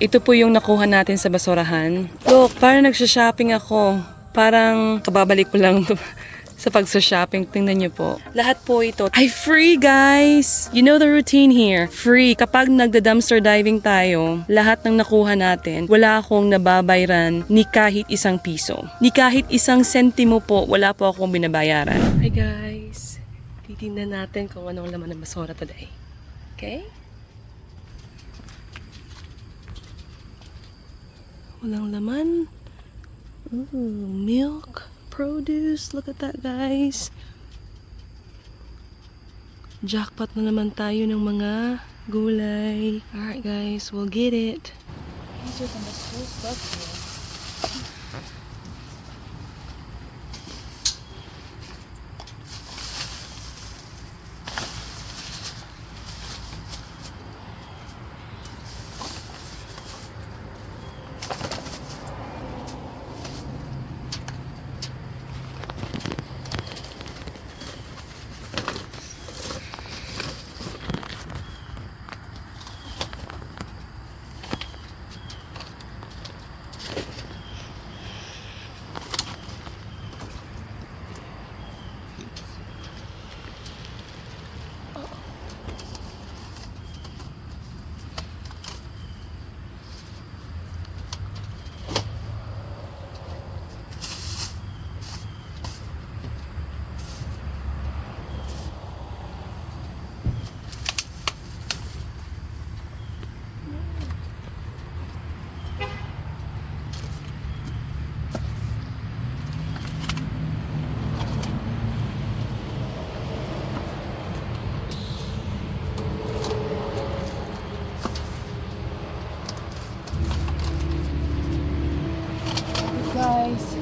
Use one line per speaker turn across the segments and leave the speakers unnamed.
Ito po yung nakuha natin sa basurahan. Look, parang nagsha-shopping ako. Parang kababalik ko lang sa pagsa-shopping. Tingnan niyo po. Lahat po ito ay free, guys! You know the routine here. Free. Kapag nagda-dumpster diving tayo, lahat ng nakuha natin, wala akong nababayran ni kahit isang piso. Ni kahit isang sentimo po, wala po akong binabayaran. Hi, guys! Titingnan natin kung anong laman ng basura today. Okay? Walang laman. Ooh, milk, produce. Look at that, guys. Jackpot na naman tayo ng mga gulay. Alright, guys, we'll get it. These are the most cool stuff Guys.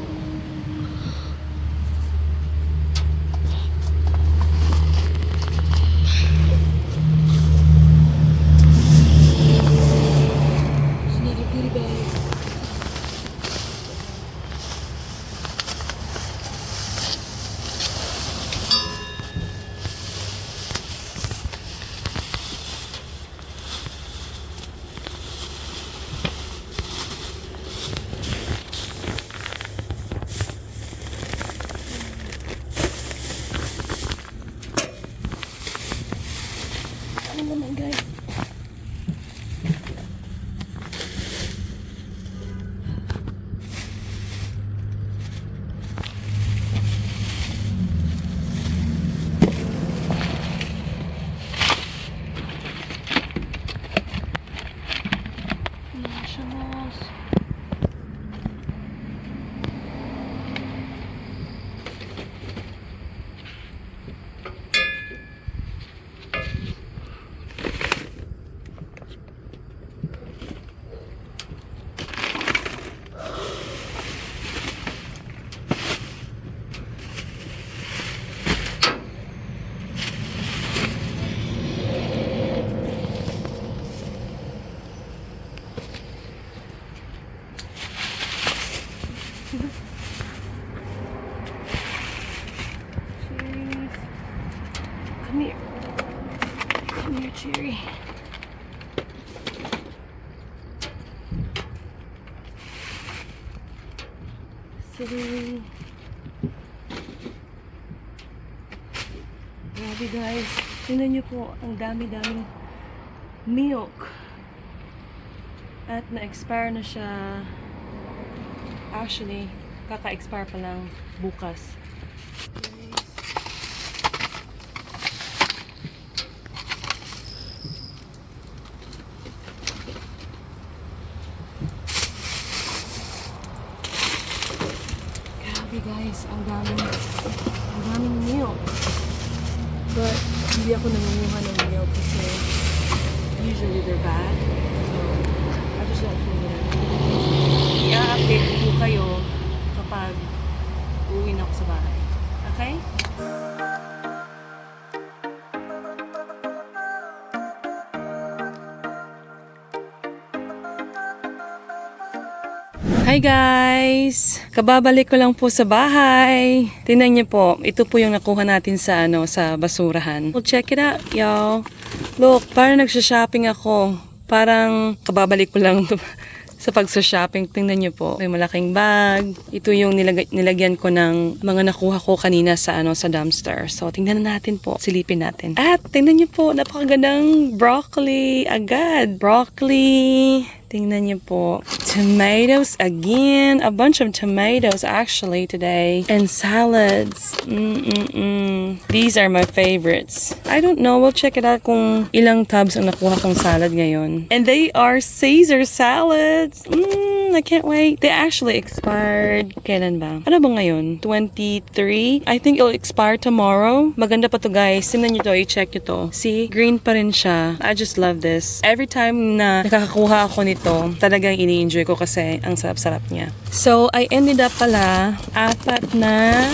Come here. Come here, Cherry. Sitting. Grabe guys. Tingnan niyo po, ang dami-daming milk. At na-expire na siya. Actually, kaka-expire pa lang bukas. Grabe guys, ang daming, ang daming milk. But, hindi ako nangunguha ng milk kasi usually they're bad. Hi guys! Kababalik ko lang po sa bahay. Tingnan niyo po, ito po yung nakuha natin sa ano sa basurahan. Well, check it out, y'all. Look, parang nagsha-shopping ako. Parang kababalik ko lang sa pagsa-shopping. Tingnan niyo po. May malaking bag. Ito yung nilag- nilagyan ko ng mga nakuha ko kanina sa ano sa dumpster. So, tingnan na natin po. Silipin natin. At tingnan niyo po, napakagandang broccoli agad. Broccoli. Tingnan niyo po. Tomatoes again. A bunch of tomatoes actually today. And salads. Mm-mm-mm. These are my favorites. I don't know. We'll check it out kung ilang tubs ang nakuha kong salad ngayon. And they are Caesar salads. Mm, I can't wait. They actually expired. Kailan ba? Ano ba ngayon? 23? I think it'll expire tomorrow. Maganda pa to guys. Tingnan nyo to. I-check nyo to. See? Green pa rin siya. I just love this. Every time na nakakakuha ako nito, talagang ini-enjoy ko kasi ang sarap-sarap niya. So, I ended up pala apat na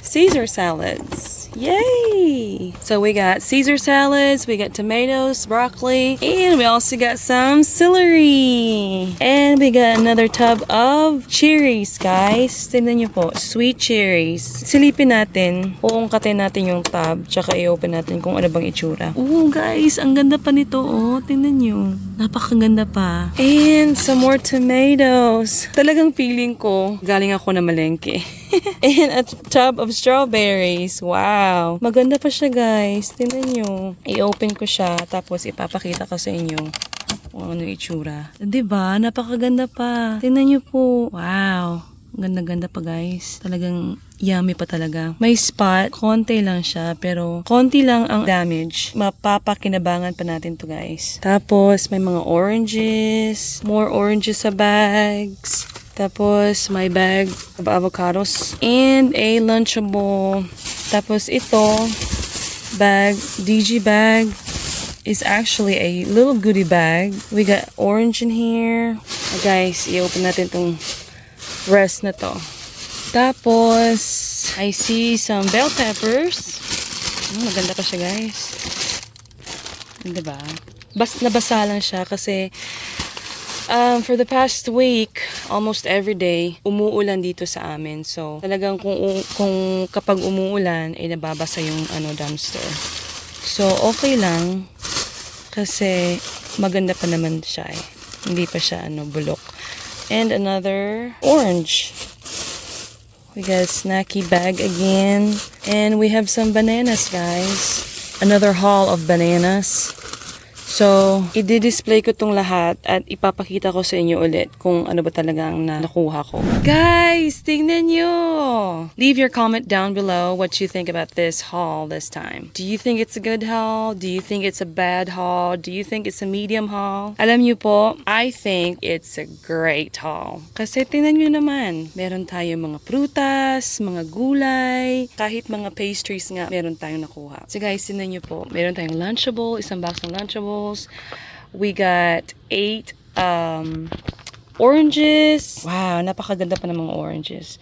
Caesar salads. Yay! So we got Caesar salads, we got tomatoes, broccoli, and we also got some celery. And we got another tub of cherries, guys. Tingnan niyo po, sweet cherries. Silipin natin, uungkatin natin yung tub, tsaka i-open natin kung ano bang itsura. Oo, guys, ang ganda pa nito, oh. Tingnan niyo. Napakaganda pa. And some more tomatoes. Talagang feeling ko, galing ako na malengke. and a tub of strawberries. Wow. Maganda pa siya, guys. Tingnan nyo. I-open ko siya, tapos ipapakita ko sa inyo kung ano itsura. ba? Napakaganda pa. Tingnan nyo po. Wow. Ganda-ganda pa guys. Talagang yummy pa talaga. May spot, konti lang siya, pero konti lang ang damage. Mapapakinabangan pa natin to guys. Tapos, may mga oranges, more oranges sa bags. Tapos, my bag of avocados and a Lunchable. Tapos, ito, bag, DG bag is actually a little goodie bag. We got orange in here. Ah, guys, i-open natin tong rest na to. Tapos, I see some bell peppers. Hmm, maganda pa siya, guys. Ganda ba? Bas nabasa lang siya kasi um, for the past week, almost every day, umuulan dito sa amin. So, talagang kung, kung kapag umuulan, ay nababasa yung ano, dumpster. So, okay lang. Kasi, maganda pa naman siya eh. Hindi pa siya ano, bulok. And another orange. We got snacky bag again. And we have some bananas, guys. Another haul of bananas. So, i-display ko tong lahat at ipapakita ko sa inyo ulit kung ano ba talaga ang na- nakuha ko. Guys, tingnan nyo! Leave your comment down below what you think about this haul this time. Do you think it's a good haul? Do you think it's a bad haul? Do you think it's a medium haul? Alam nyo po, I think it's a great haul. Kasi tingnan nyo naman, meron tayong mga prutas, mga gulay, kahit mga pastries nga, meron tayong nakuha. So guys, tingnan nyo po, meron tayong Lunchable, isang box ng Lunchables. We got eight um, oranges. Wow, napakaganda pa ng mga oranges.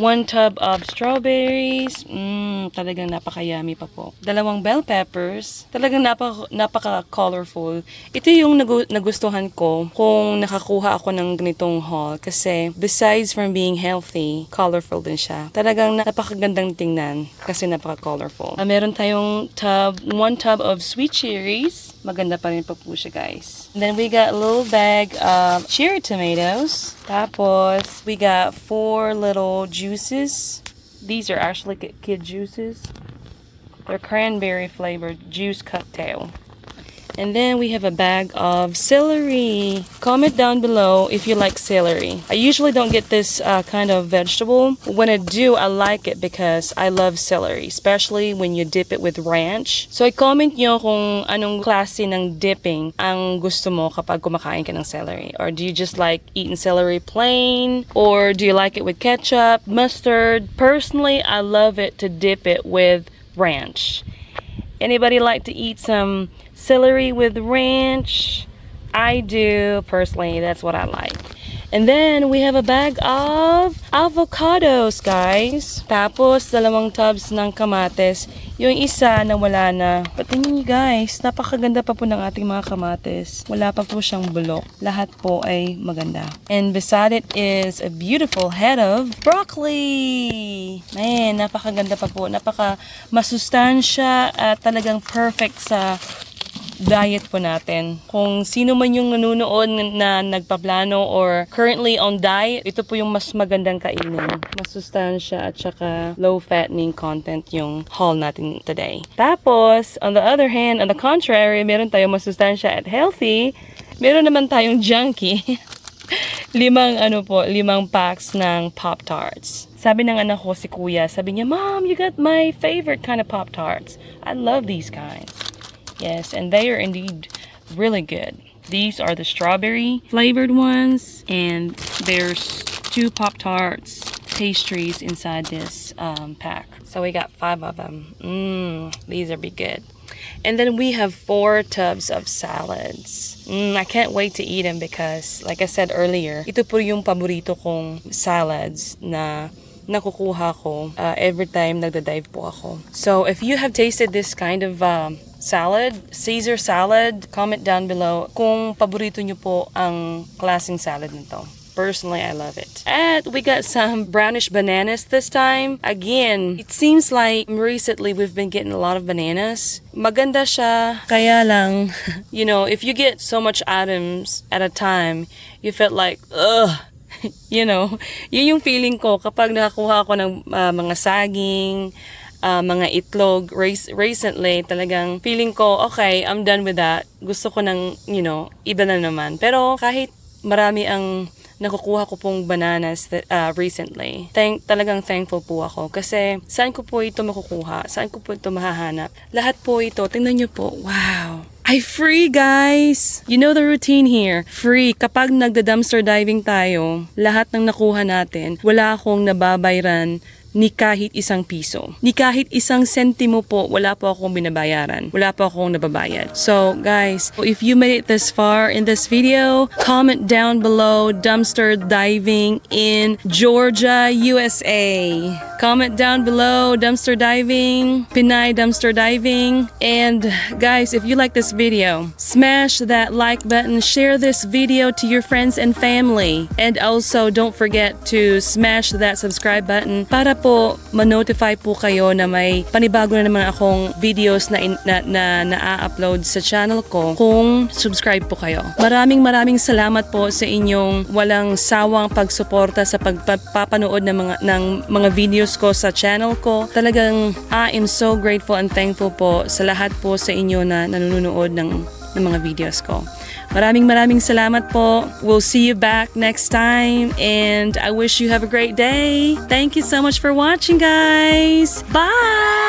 One tub of strawberries. Mmm, talagang napaka-yummy pa po. Dalawang bell peppers. Talagang napaka, napaka-colorful. Ito yung nagu- nagustuhan ko kung nakakuha ako ng ganitong haul. Kasi besides from being healthy, colorful din siya. Talagang napakagandang tingnan kasi napaka-colorful. Ah, meron tayong tub, one tub of sweet cherries. Maganda pa rin pa po siya, guys. Then we got a little bag of cherry tomatoes. Tapos, we got four little juices. These are actually ki- kid juices. They're cranberry flavored juice cocktail. And then we have a bag of celery. Comment down below if you like celery. I usually don't get this uh, kind of vegetable. When I do, I like it because I love celery, especially when you dip it with ranch. So i-comment nyo kung anong klase ng dipping ang gusto mo kapag kumakain ka ng celery. Or do you just like eating celery plain? Or do you like it with ketchup, mustard? Personally, I love it to dip it with ranch. Anybody like to eat some celery with ranch? I do personally. That's what I like. And then we have a bag of avocados, guys. Tapos dalawang tubs ng kamates. Yung isa na wala na. But tingnan niyo guys, napakaganda pa po ng ating mga kamates. Wala pa po siyang bulok. Lahat po ay maganda. And beside it is a beautiful head of broccoli. Man, napakaganda pa po. Napaka masustansya at talagang perfect sa diet po natin. Kung sino man yung nanonood na nagpaplano or currently on diet, ito po yung mas magandang kainin. Mas sustansya at saka low fattening content yung haul natin today. Tapos, on the other hand, on the contrary, meron tayong masustansya at healthy. Meron naman tayong junkie. limang ano po, limang packs ng Pop-Tarts. Sabi ng anak ko si Kuya, sabi niya, Mom, you got my favorite kind of Pop-Tarts. I love these kinds. Yes, and they are indeed really good. These are the strawberry flavored ones, and there's two Pop Tarts pastries inside this um, pack. So we got five of them. Mmm, these are be good. And then we have four tubs of salads. Mm, I can't wait to eat them because, like I said earlier, ito po yung paborito kong salads na nakukuha ko uh, every time nagda-dive po ako. So if you have tasted this kind of um, salad, Caesar salad, comment down below kung paborito nyo po ang klaseng salad nito. Personally, I love it. And we got some brownish bananas this time. Again, it seems like recently we've been getting a lot of bananas. Maganda siya. Kaya lang, you know, if you get so much items at a time, you felt like, ugh, you know, yun yung feeling ko kapag nakakuha ako ng uh, mga saging, uh, mga itlog recently, talagang feeling ko, okay, I'm done with that. Gusto ko ng, you know, iba na naman. Pero kahit marami ang nakukuha ko pong bananas that, uh, recently. Thank, talagang thankful po ako kasi saan ko po ito makukuha? Saan ko po ito mahahanap? Lahat po ito, tingnan nyo po, wow! Ay, free guys! You know the routine here. Free. Kapag nagda-dumpster diving tayo, lahat ng nakuha natin, wala akong nababayran ni kahit isang piso. Ni kahit isang sentimo po, wala po akong binabayaran. Wala po akong nababayad. So, guys, if you made it this far in this video, comment down below dumpster diving in Georgia, USA. Comment down below dumpster diving, Pinay dumpster diving. And guys, if you like this video, smash that like button, share this video to your friends and family. And also, don't forget to smash that subscribe button para po ma-notify po kayo na may panibago na naman akong videos na in, na, na na-upload sa channel ko kung subscribe po kayo. Maraming maraming salamat po sa inyong walang sawang pagsuporta sa pagpapanood ng mga ng mga videos ko sa channel ko. Talagang I am so grateful and thankful po sa lahat po sa inyo na nanonood ng ng mga videos ko. Maraming maraming salamat po. We'll see you back next time and I wish you have a great day. Thank you so much for watching guys. Bye!